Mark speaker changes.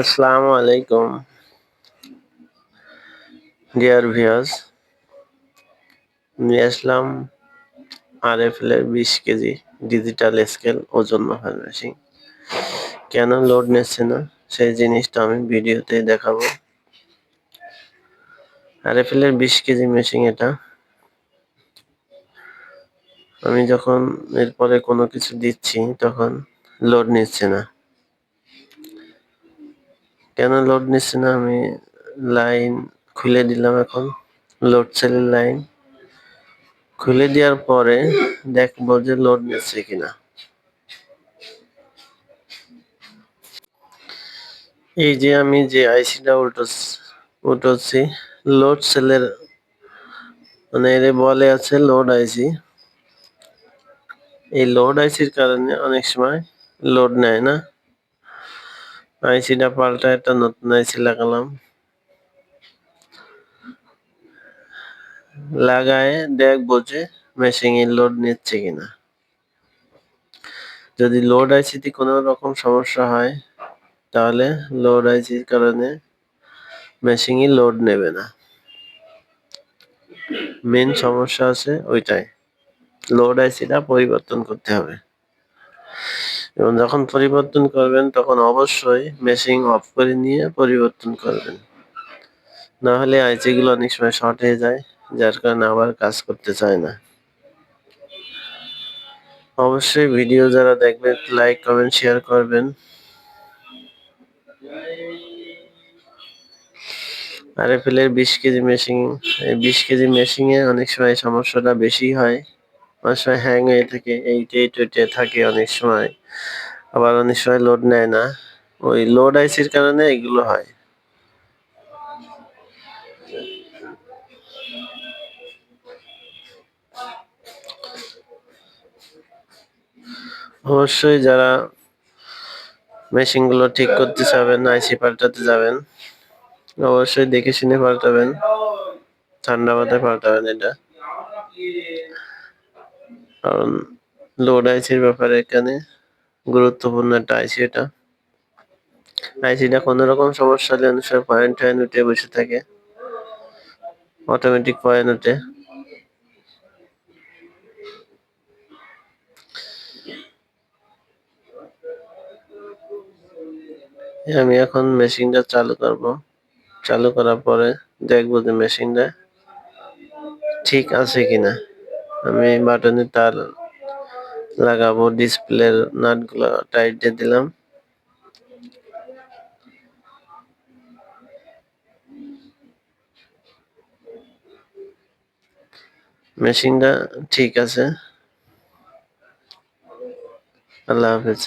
Speaker 1: আসসালামু আলাইকুম। Dear viewers নিয়ে আসলাম আর এফ এল এর বিশ কেজি ডিজিটাল স্কেল ওজন মাপার মেশিন কেন লোড নিচ্ছে না? সেই জিনিসটা আমি ভিডিওতে দেখাবো। আর এফ এল এর বিশ কেজি মেশিন এটা। আমি যখন এরপরে কোনো কিছু দিচ্ছি, তখন লোড নিচ্ছে না। কেন লোড নিচ্ছে না? আমি লাইন খুলে দিলাম এখন লোড সেলের লাইন খুলে দেওয়ার পরে দেখব যে লোড নিচ্ছে কিনা। এই যে আমি যে আইসিটা উঠোচ্ছি লোড সেলের মানে এর বলে আছে লোড আইসি এই লোড আইসির কারণে অনেক সময় লোড নেয় না। আইসিটা পাল্টা একটা নতুন আইসি লাগালাম। লাগায় দেখব যে মেশিনে লোড নিচ্ছে কিনা। যদি লোড আইসিতে কোনো রকম সমস্যা হয়, তাহলে লোড আইসির কারণে মেশিনই লোড নেবে না। মেন সমস্যা আছে ওইটাই। লোড আইসিটা পরিবর্তন করতে হবে। এবং যখন পরিবর্তন করবেন, তখন অবশ্যই মেশিন অফ করে নিয়ে পরিবর্তন করবেন। না হলে আইসিগুলো অনেক সময় শর্ট হয়ে যায়, যার কারণে আবার কাজ করতে চায় না। অবশ্যই ভিডিও যারা দেখবেন লাইক কমেন্ট শেয়ার করবেন। আর এর বিশ কেজি মেশিন এই বিশ কেজি মেশিনে অনেক সময় সমস্যাটা বেশি হয়। অনেক সময় হ্যাং হয়ে থাকে এইটে এইটে থাকে অনেক সময়, আবার অনেক সময় লোড নেয় না। ওই লোড আইসির কারণে এগুলো হয়। অবশ্যই যারা মেশিনগুলো ঠিক করতে চাবেন আইসি পাল্টাতে যাবেন, অবশ্যই দেখে শুনে পাল্টাবেন। ঠান্ডা মাথায় পাল্টাবেন এটা। কারণ লোড আইসির ব্যাপারে এখানে গুরুত্বপূর্ণ একটা আইসি এটা। আইসিটা কোনো রকম সমস্যা হলে অনুসারে পয়েন্ট টয়েন্ট উঠে বসে থাকে। অটোমেটিক পয়েন্ট উঠে আমি এখন মেশিনটা চালু করব। চালু করার পরে দেখব যে মেশিনটা ঠিক আছে কিনা। আমি বাটনে তার লাগাবো ডিসপ্লের নাটগুলো টাইট দিয়ে দিলাম। মেশিনটা ঠিক আছে। আল্লাহ হাফেজ।